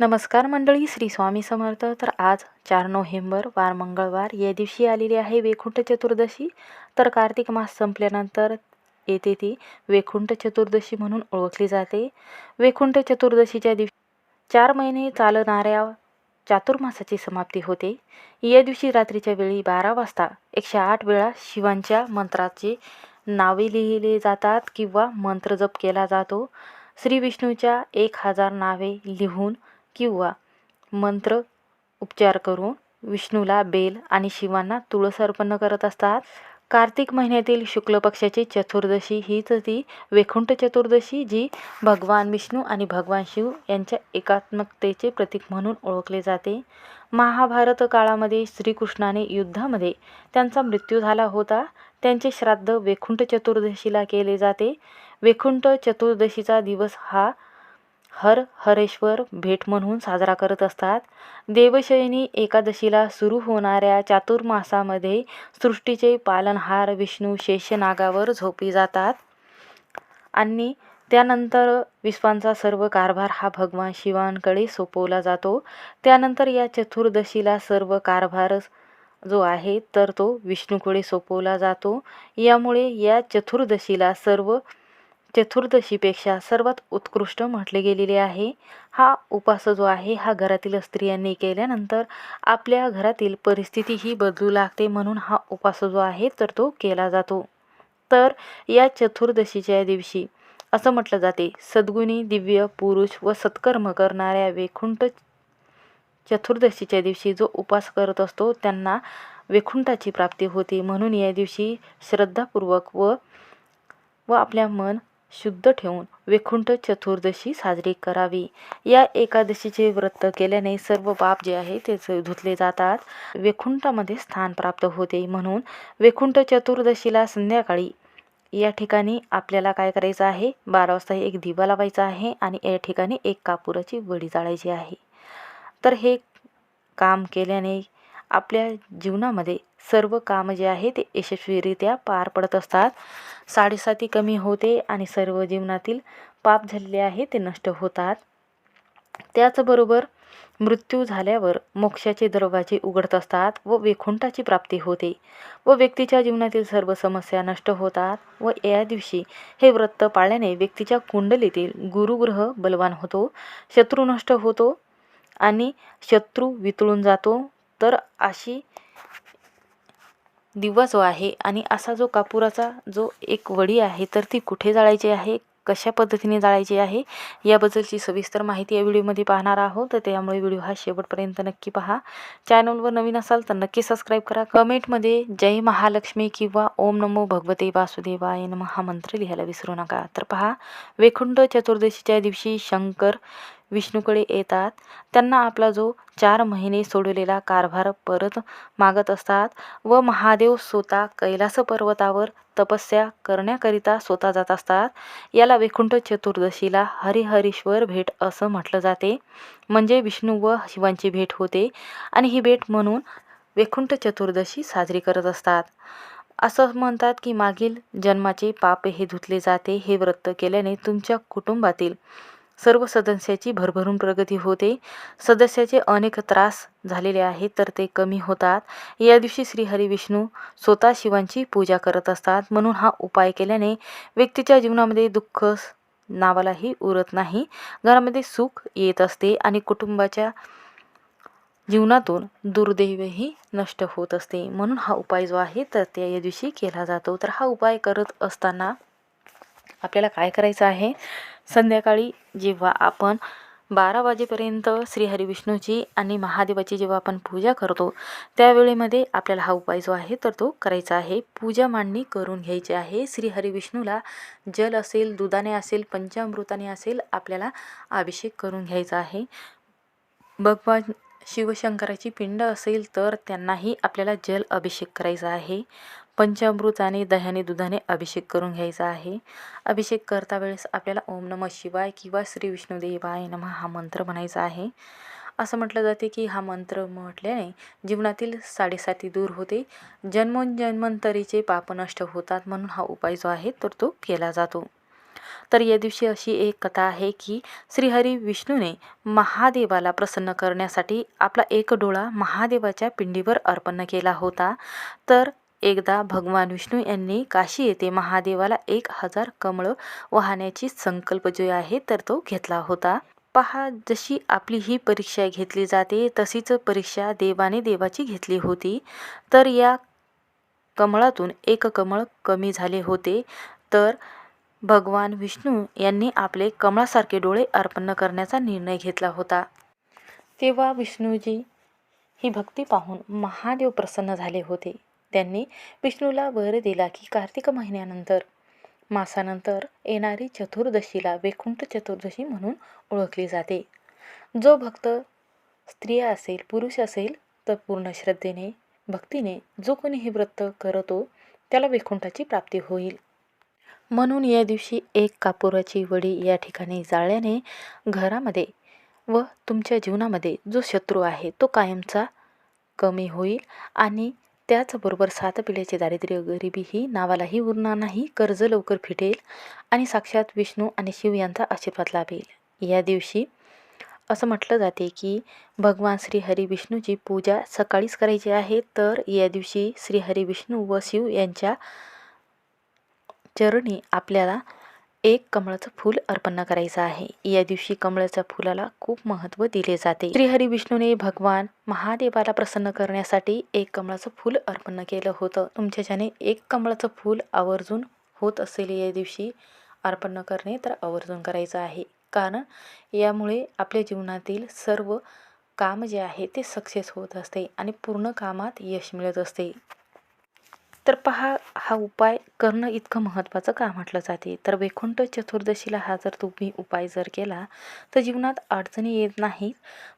नमस्कार मंडळी श्री स्वामी समर्थ. तर आज चार नोव्हेंबर वार मंगळवार. या दिवशी आलेली आहे वैकुंठ चतुर्दशी. तर कार्तिक मास संपल्यानंतर येते ती वैकुंठ चतुर्दशी म्हणून ओळखली जाते. वैकुंठ चतुर्दशीच्या दिवशी चार महिने चालणाऱ्या चातुर्मासाची समाप्ती होते. या दिवशी रात्रीच्या वेळी बारा वाजता एकशे आठ वेळा शिवांच्या मंत्राचे नावे लिहिले जातात किंवा मंत्र जप केला जातो. श्री विष्णूच्या एक हजार नावे लिहून किंवा मंत्र उपचार करून विष्णूला बेल आणि शिवांना तुळस अर्पण करत असतात. कार्तिक महिन्यातील शुक्ल पक्षाची चतुर्दशी हीच ती वैकुंठ चतुर्दशी जी भगवान विष्णू आणि भगवान शिव यांच्या एकात्मकतेचे प्रतीक म्हणून ओळखले जाते. महाभारत काळामध्ये श्रीकृष्णाने युद्धामध्ये त्यांचा मृत्यू झाला होता. त्यांचे श्राद्ध वैकुंठ चतुर्दशीला केले जाते. वैकुंठ चतुर्दशीचा दिवस हा हर हरेश्वर भेट म्हणून साजरा करत असतात. देवशयनी एकादशीला सुरू होणाऱ्या चातुर्मासामध्ये सृष्टीचे पालनहार विष्णू शेषनागावर झोपी जातात. आणि त्यानंतर विश्वांचा सर्व कारभार हा भगवान शिवांकडे सोपवला जातो. त्यानंतर या चतुर्दशीला सर्व कारभार जो आहे तर तो विष्णूकडे सोपवला जातो. यामुळे या चतुर्दशीला सर्व चतुर्दशीपेक्षा सर्वात उत्कृष्ट म्हटले गेलेले आहे. हा उपास जो आहे हा घरातील स्त्रियांनी केल्यानंतर आपल्या घरातील परिस्थितीही बदलू लागते म्हणून हा उपास जो आहे तर तो केला जातो. तर या चतुर्दशीच्या दिवशी असं म्हटलं जाते सद्गुणी दिव्य पुरुष व सत्कर्म करणाऱ्या वेखुंट चतुर्दशीच्या दिवशी जो उपास करत असतो त्यांना वेखुंटाची प्राप्ती होते. म्हणून या दिवशी श्रद्धापूर्वक व व आपल्या मन शुद्ध ठेवून वैकुंठ चतुर्दशी साजरी करावी. या एकादशीचे व्रत केल्याने सर्व पाप जे आहे ते धुतले जातात. वैकुंठामध्ये स्थान प्राप्त होते म्हणून वैकुंठ चतुर्दशीला संध्याकाळी या ठिकाणी आपल्याला काय करायचं आहे? बारा वाजता एक दिवा लावायचा आहे आणि या ठिकाणी एक कापुराची वडी जाळायची आहे. तर हे काम केल्याने आपल्या जीवनामध्ये सर्व काम जे आहे ते यशस्वीरित्या पार पडत असतात. साडेसाती कमी होते आणि सर्व जीवनातील पाप झालेले आहे ते नष्ट होतात. त्याचबरोबर मृत्यू झाल्यावर मोक्षाचे दरवाजे उघडत असतात व वैकुंठाची प्राप्ती होते. व व्यक्तीच्या जीवनातील सर्व समस्या नष्ट होतात व या दिवशी हे व्रत पाळल्याने व्यक्तीच्या कुंडलीतील गुरुग्रह बलवान होतो शत्रू नष्ट होतो आणि शत्रू वितळून जातो. तर अशी दिवा जो आहे आणि असा जो कापुराचा जो एक वडी आहे तर ती कुठे जाळायची आहे? कशा पद्धतीने जाळायची आहे? याबद्दलची सविस्तर माहिती या व्हिडिओमध्ये पाहणार आहोत. तर त्यामुळे व्हिडिओ हा शेवटपर्यंत नक्की पहा. चॅनलवर नवीन असाल तर नक्की सबस्क्राईब करा. कमेंटमध्ये जय महालक्ष्मी किंवा ओम नमो भगवते वासुदेवाय नम हा मंत्र लिहायला विसरू नका. तर पहा वैकुंठ चतुर्दशीच्या दिवशी शंकर विष्णूकडे येतात. त्यांना आपला जो चार महिने सोडलेला कारभार परत मागत असतात व महादेव स्वतः कैलास पर्वतावर तपस्या करण्याकरिता स्वतः जात असतात. याला वैकुंठ चतुर्दशीला हरिहरीश्वर भेट असं म्हटलं जाते. म्हणजे विष्णू व शिवांची भेट होते आणि ही भेट म्हणून वैकुंठ चतुर्दशी साजरी करत असतात. असं म्हणतात की मागील जन्माचे पाप हे धुतले जाते हे व्रत केल्याने तुमच्या कुटुंबातील सर्व सदस्याची भरभरून प्रगती होते. सदस्याचे अनेक त्रास झालेले आहेत तर ते कमी होतात. या दिवशी श्रीहरी विष्णू स्वतः शिवांची पूजा करत असतात. म्हणून हा उपाय केल्याने व्यक्तीच्या जीवनामध्ये दुःख नावालाही उरत नाही. घरामध्ये सुख येत असते आणि कुटुंबाच्या जीवनातून दुर्दैवही नष्ट होत असते. म्हणून हा उपाय जो आहे तर त्या या दिवशी केला जातो. तर हा उपाय करत असताना आपल्याला काय करायचं आहे? संध्याकाळी जेव्हा आपण बारा वाजेपर्यंत श्रीहरिविष्णूची आणि महादेवाची जेव्हा आपण पूजा करतो त्यावेळेमध्ये आपल्याला हा उपाय जो आहे तर तो करायचा आहे. पूजा मांडणी करून घ्यायची आहे. श्रीहरिविष्णूला जल असेल दुधाने असेल पंचामृताने असेल आपल्याला अभिषेक करून घ्यायचा आहे. भगवान शिवशंकराची पिंड असेल तर त्यांनाही आपल्याला जल अभिषेक करायचा आहे. पंचामृताने दह्याने दुधाने अभिषेक करून घ्यायचा आहे. अभिषेक करता वेळेस आपल्याला ओम नम शिवाय किंवा श्री विष्णुदेवाय नम हा मंत्र म्हणायचा आहे. असं म्हटलं जाते की हा मंत्र म्हटल्याने जीवनातील साडेसाती दूर होते. जन्मोन्जन्मंतरीचे पाप नष्ट होतात म्हणून हा उपाय जो आहे तर तो केला जातो. तर या दिवशी अशी एक कथा आहे की श्रीहरी विष्णूने महादेवाला प्रसन्न करण्यासाठी आपला एक डोळा महादेवाच्या पिंडीवर अर्पण केला होता. तर एकदा भगवान विष्णू यांनी काशी येथे महादेवाला एक हजार कमळं वाहण्याची संकल्प जो आहे तर तो घेतला होता. पहा जशी आपली ही परीक्षा घेतली जाते तशीच परीक्षा देवाने देवाची घेतली होती. तर या कमळातून एक कमळ कमी झाले होते. तर भगवान विष्णू यांनी आपले कमळासारखे डोळे अर्पण करण्याचा निर्णय घेतला होता. तेव्हा विष्णूजी ही भक्ती पाहून महादेव प्रसन्न झाले होते. त्यांनी विष्णूला वर दिला की कार्तिक महिन्यानंतर मासानंतर येणारी चतुर्दशीला वैकुंठ चतुर्दशी म्हणून ओळखली जाते. जो भक्त स्त्रिया असेल पुरुष असेल तर पूर्ण श्रद्धेने भक्तीने जो कोणी हे व्रत करतो त्याला वैकुंठाची प्राप्ती होईल. म्हणून या दिवशी एक कापुराची वडी या ठिकाणी जाळल्याने घरामध्ये व तुमच्या जीवनामध्ये जो शत्रू आहे तो कायमचा कमी होईल आणि त्याचबरोबर सात पिढ्याचे दारिद्र्य गरिबी ही नावालाही उरणार नाही कर्ज लवकर फिटेल आणि साक्षात विष्णू आणि शिव यांचा आशीर्वाद लाभेल. या दिवशी असं म्हटलं जाते की भगवान श्री हरी विष्णूची पूजा सकाळीच करायची आहे तर या दिवशी श्री हरी विष्णू व शिव यांच्या चरणी आपल्याला एक कमळाचं फूल अर्पण करायचं आहे. या दिवशी कमळाच्या फुलाला खूप महत्त्व दिले जाते. श्रीहरी विष्णूने भगवान महादेवाला प्रसन्न करण्यासाठी एक कमळाचं फूल अर्पण केलं होतं. तुमच्याच्याने एक कमळाचं फूल आवर्जून होत असेल या दिवशी अर्पण करणे तर आवर्जून करायचं आहे. कारण यामुळे आपल्या जीवनातील सर्व काम जे आहे ते सक्सेस होत असते आणि पूर्ण कामात यश मिळत असते. तर पहा हा उपाय करणं इतकं महत्त्वाचं का म्हटलं जाते? तर वैकुंठ चतुर्दशीला हा जर तुम्ही उपाय जर केला तर जीवनात अडचणी येत नाहीत.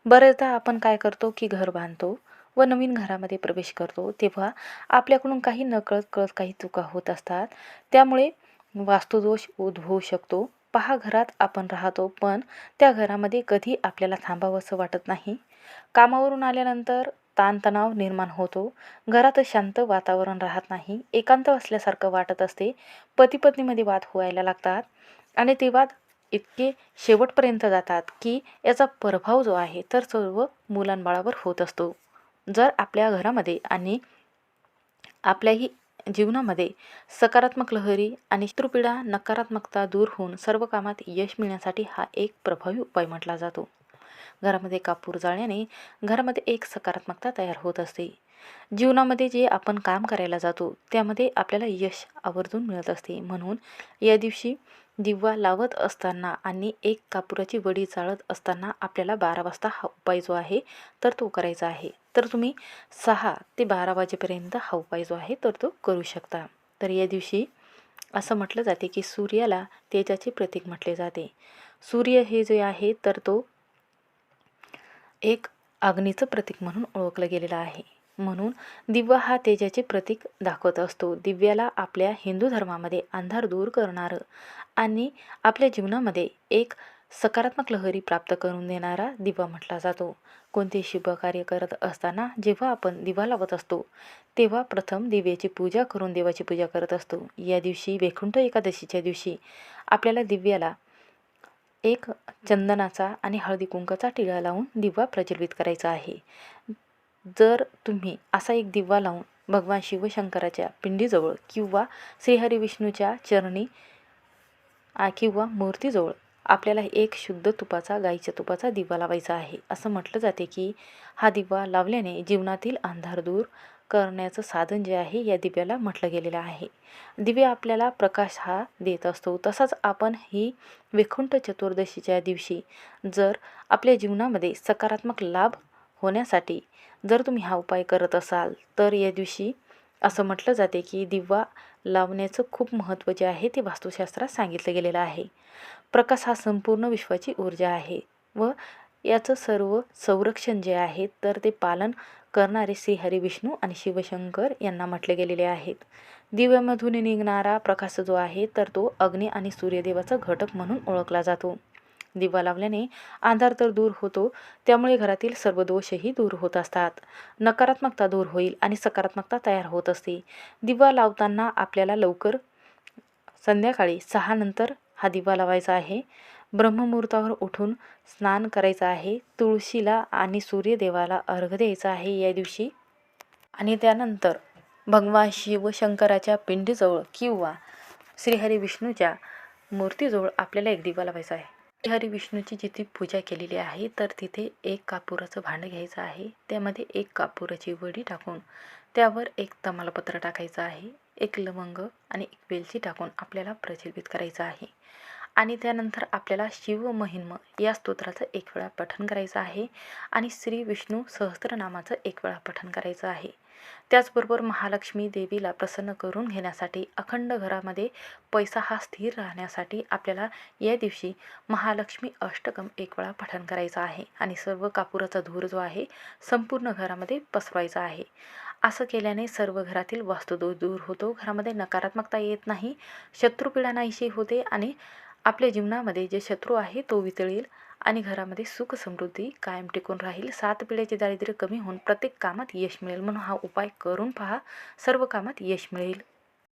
बरेचदा आपण काय करतो की घर बांधतो व नवीन घरामध्ये प्रवेश करतो. तेव्हा आपल्याकडून काही नकळत कळत काही चुका होत असतात. त्यामुळे वास्तुदोष उद्भवू शकतो. पहा घरात आपण राहतो पण त्या घरामध्ये कधी आपल्याला थांबावं असं वाटत नाही? कामावरून आल्यानंतर ताणतणाव निर्माण होतो. घरात शांत वातावरण राहत नाही. एकांत असल्यासारखं वाटत असते. पती पत्नीमध्ये वाद व्हायला लागतात. आणि ते वाद इतके शेवटपर्यंत जातात की याचा प्रभाव जो आहे तर सर्व मुलांबाळावर होत असतो. जर आपल्या घरामध्ये आणि आपल्याही जीवनामध्ये सकारात्मक लहरी आणि शत्रुपीडा नकारात्मकता दूर होऊन सर्व कामात यश मिळण्यासाठी हा एक प्रभावी उपाय म्हटला जातो. घरामध्ये कापूर जाळल्याने घरामध्ये एक सकारात्मकता तयार होत असते. जीवनामध्ये जे आपण काम करायला जातो त्यामध्ये आपल्याला यश आवर्जून मिळत असते. म्हणून या दिवशी दिवा लावत असताना आणि एक कापुराची वडी चाळत असताना आपल्याला बारा वाजता हा उपाय जो आहे तर तो करायचा आहे. तर तुम्ही सहा ते बारा वाजेपर्यंत हा उपाय जो आहे तर तो करू शकता. तर या दिवशी असं म्हटलं जाते की सूर्याला तेजाचे प्रतीक म्हटले जाते. सूर्य हे जे आहे तर तो एक अग्नीचं प्रतीक म्हणून ओळखलं गेलेलं आहे. म्हणून दिवा हा तेजाचे प्रतीक दाखवत असतो. दिव्याला आपल्या हिंदू धर्मामध्ये अंधार दूर करणारं आणि आपल्या जीवनामध्ये एक सकारात्मक लहरी प्राप्त करून देणारा दिवा म्हटला जातो. कोणते शुभ कार्य करत असताना जेव्हा आपण दिवा लावत असतो तेव्हा प्रथम दिव्याची पूजा करून देवाची पूजा करत असतो. या दिवशी वैकुंठ एकादशीच्या दिवशी आपल्याला दिव्याला एक चंदनाचा आणि हळदी कुंकाचा टिळा लावून दिवा प्रज्वलित करायचा आहे. जर तुम्ही असा एक दिवा लावून भगवान शिवशंकराच्या पिंडीजवळ किंवा श्रीहरी विष्णूच्या चरणी किंवा मूर्तीजवळ आपल्याला एक शुद्ध तुपाचा गाईच्या तुपाचा दिवा लावायचा आहे. असं म्हटलं जाते की हा दिवा लावल्याने जीवनातील अंधार दूर करण्याचं साधन जे आहे या दिव्याला म्हटलं गेलेलं आहे. दिवे आपल्याला प्रकाश हा देत असतो. तसाच आपण ही वैकुंठ चतुर्दशीच्या दिवशी जर आपल्या जीवनामध्ये सकारात्मक लाभ होण्यासाठी जर तुम्ही हा उपाय करत असाल तर या दिवशी असं म्हटलं जाते की दिवा लावण्याचं खूप महत्त्व जे आहे ते वास्तुशास्त्रात सांगितलं गेलेलं आहे. प्रकाश हा संपूर्ण विश्वाची ऊर्जा आहे व याचं सर्व संरक्षण जे आहे तर ते पालन करणारे श्री विष्णू आणि शिवशंकर यांना म्हटले गेलेले आहेत. दिव्यामधून निघणारा प्रकाश जो आहे तर तो अग्नी आणि सूर्यदेवाचा घटक म्हणून ओळखला जातो. दिवा लावल्याने अंधार तर दूर होतो त्यामुळे घरातील सर्व दोषही दूर होत असतात. नकारात्मकता दूर होईल आणि सकारात्मकता तयार होत असते. दिवा लावताना आपल्याला लवकर संध्याकाळी सहा नंतर हा दिवा लावायचा आहे. ब्रह्ममुहूर्तावर उठून स्नान करायचं आहे. तुळशीला आणि सूर्यदेवाला अर्घ द्यायचा आहे या दिवशी. आणि त्यानंतर भगवान शिव शंकराच्या पिंडीजवळ किंवा श्रीहरी विष्णूच्या मूर्तीजवळ आपल्याला एक दिवा लावायचा आहे. श्रीहरी विष्णूची जिथे पूजा केलेली आहे तर तिथे एक कापुराचं भांडं घ्यायचं आहे. त्यामध्ये एक कापुराची वडी टाकून त्यावर एक तमालपत्र टाकायचं आहे. एक लवंग आणि एक वेलची टाकून आपल्याला प्रज्वलित करायचं आहे. आणि त्यानंतर आपल्याला शिव महिन्म या स्तोत्राचं एक वेळा पठण करायचं आहे आणि श्री विष्णू सहस्त्रनामाचं एक वेळा पठण करायचं आहे. त्याचबरोबर महालक्ष्मी देवीला प्रसन्न करून घेण्यासाठी अखंड घरामध्ये पैसा हा स्थिर राहण्यासाठी आपल्याला या दिवशी महालक्ष्मी अष्टकम एक वेळा पठण करायचं आहे आणि सर्व कापुराचा धूर जो आहे संपूर्ण घरामध्ये पसरवायचा आहे. असं केल्याने सर्व घरातील वास्तुदोष दूर होतो. घरामध्ये नकारात्मकता येत नाही शत्रुपीडा नाहीशी होते आणि आपल्या जीवनामध्ये जे शत्रू आहे तो वितळेल आणि घरामध्ये सुख समृद्धी कायम टिकून राहील. सात पिढ्याचे दारिद्र्य कमी होऊन प्रत्येक कामात यश मिळेल. म्हणून हा उपाय करून पहा. सर्व कामात यश मिळेल.